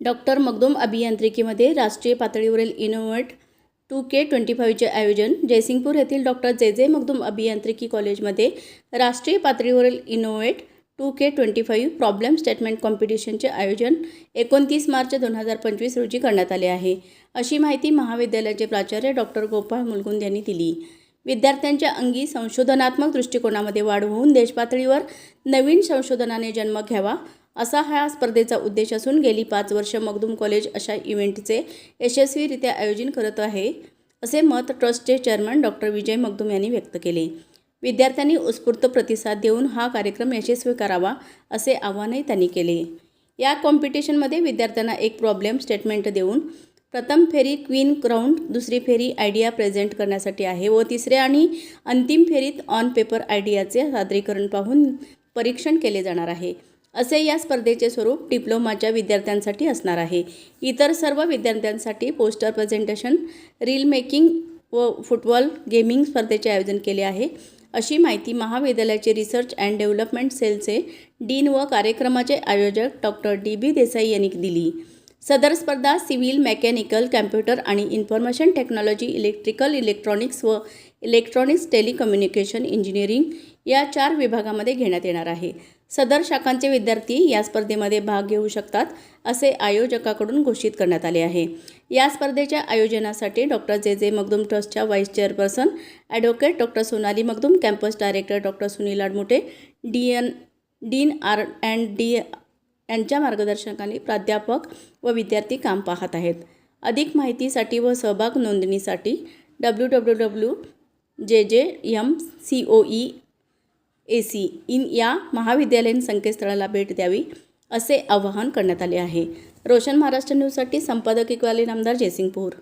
Doctor मगदोम अभियांत्रिकीमध्ये राष्ट्रीय पातळीवरील इनोव्हेट टू के ट्वेंटी फाईव्हचे आयोजन जयसिंगपूर येथील डॉक्टर जे जे मगदूम अभियांत्रिकी कॉलेजमध्ये राष्ट्रीय पातळीवरील innovate two K twenty five problem statement कॉम्पिटिशनचे आयोजन एकोणतीस मार्च दोन हजार पंचवीस रोजी करण्यात आले आहे. अशी माहिती महाविद्यालयाचे प्राचार्य डॉक्टर गोपाळ मुलगुंद यांनी दिली. विद्यार्थ्यांच्या अंगी संशोधनात्मक दृष्टिकोनामध्ये वाढ होऊन देशपातळीवर नवीन संशोधनाने जन्म घ्यावा असा हा स्पर्धेचा उद्देश असून गेली पाच वर्ष मगदूम कॉलेज अशा इव्हेंटचे यशस्वीरित्या आयोजन करत आहे असे मत ट्रस्टचे चेअरमन डॉक्टर विजय मगदूम यांनी व्यक्त केले. विद्यार्थ्यांनी उत्स्फूर्त प्रतिसाद देऊन हा कार्यक्रम यशस्वी करावा असे आवाहनही त्यांनी केले. या कॉम्पिटिशनमध्ये विद्यार्थ्यांना एक प्रॉब्लेम स्टेटमेंट देऊन प्रथम फेरी क्वीन क्राउंड दुसरी फेरी आयडिया प्रेझेंट करण्यासाठी आहे व तिसऱ्या आणि अंतिम फेरीत ऑन पेपर आयडियाचे सादरीकरण पाहून परीक्षण केले जाणार आहे. असे या स्पर्धेचे स्वरूप डिप्लोमाच्या विद्यार्थ्यांसाठी असणार आहे. इतर सर्व विद्यार्थ्यांसाठी पोस्टर प्रेझेंटेशन रील मेकिंग व फुटबॉल गेमिंग स्पर्धेचे आयोजन केले आहे. अशी माहिती महाविद्यालयाचे रिसर्च अँड डेव्हलपमेंट सेलचे डीन व कार्यक्रमाचे आयोजक डॉक्टर डी बी देसाई यांनी दिली. सदर स्पर्धा सिव्हिल मेकॅनिकल कॅम्प्युटर आणि इन्फॉर्मेशन टेक्नॉलॉजी इलेक्ट्रिकल इलेक्ट्रॉनिक्स व इलेक्ट्रॉनिक्स टेलिकम्युनिकेशन इंजिनिअरिंग या चार विभागामध्ये घेण्यात येणार आहे. सदर शाखांचे विद्यार्थी या स्पर्धेमध्ये भाग घेऊ शकतात असे आयोजकाकडून घोषित करण्यात आले आहे. या स्पर्धेच्या आयोजनासाठी डॉक्टर जे. जे. मगदूम ट्रस्टच्या vice chairperson advocate doctor Sonali Magdum campus director doctor Sunil Admute D N dean R and D यांच्या मार्गदर्शनाखाली प्राध्यापक व विद्यार्थी काम पाहत आहेत. अधिक माहितीसाठी व सहभाग नोंदणीसाठी W W W J J M C O E A C in या महाविद्यालयीन संकेतस्थळाला भेट द्यावी असे आवाहन करण्यात आले आहे. रोशन महाराष्ट्र न्यूजसाठी संपादक इक्वाली नामदार जयसिंगपूर.